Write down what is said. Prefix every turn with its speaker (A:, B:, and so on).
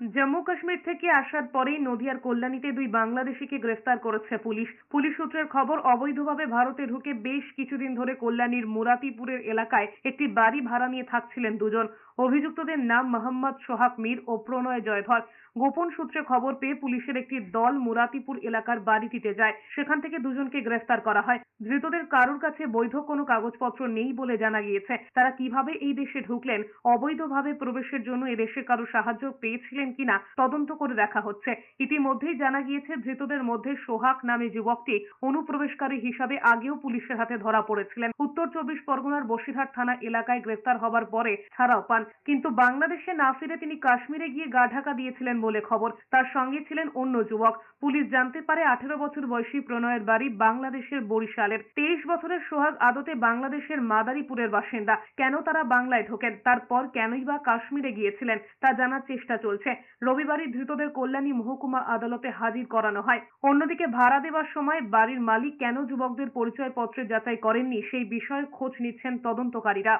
A: জম্মু কাশ্মীর থেকে আসার পরেই নদিয়ার কল্যাণীতে দুই বাংলাদেশিকে গ্রেফতার করেছে পুলিশ। পুলিশ সূত্রের খবর, অবৈধভাবে ভারতে ঢুকে বেশ কিছুদিন ধরে কল্যাণীর মুরাতিপুরের এলাকায় একটি বাড়ি ভাড়া নিয়ে থাকছিলেন দুজন। অভিযুক্তদের নাম মোহাম্মদ সোহাগ মীর ও প্রণয় জয়ধর। গোপন সূত্রে খবর পেয়ে পুলিশের একটি দল মুরাতিপুর এলাকার বাড়িটিতে যায়। সেখান থেকে দুজনকে গ্রেফতার করা হয়। ধৃতদের কারোর কাছে বৈধ কোনো কাগজপত্র নেই বলে জানা গিয়েছে। তারা কীভাবে এই দেশে ঢুকলেন? অবৈধভাবে প্রবেশের জন্য এদেশে কারও সাহায্য পেয়েছিলেন কিনা তদন্ত করে দেখা হচ্ছে। ইতিমধ্যেই জানা গিয়েছে, ধৃতদের মধ্যে সোহাগ নামে যুবকটি অনুপ্রবেশকারী হিসাবে আগেও পুলিশের হাতে ধরা পড়েছিলেন। উত্তর চব্বিশ পরগনার বসিরহাট থানা এলাকায় গ্রেফতার হবার পরে ছাড়াও পান। কিন্তু বাংলাদেশে না ফিরে তিনি কাশ্মীরে গিয়ে গা ঢাকা দিয়েছিলেন বলে খবর। তার সঙ্গে ছিলেন অন্য যুবক। পুলিশ জানতে পারে, আঠেরো বছর বয়সী প্রণয়ের বাড়ি বাংলাদেশের বরিশালের। তেইশ বছরের সোহাগ আদতে বাংলাদেশের মাদারীপুরের বাসিন্দা। কেন তারা বাংলায় ঢোকেন? তারপর কেনই বা কাশ্মীরে গিয়েছিলেন? তা জানার চেষ্টা চলছে। রবিবারই ধৃতদের কল্যাণী মহকুমা আদালতে হাজির করানো হয়। অন্যদিকে ভাড়া দেওয়ার সময় বাড়ির মালিক কেন যুবকদের পরিচয়পত্রে যাচাই করেননি সেই বিষয়ে খোঁজ নিচ্ছেন তদন্তকারীরা।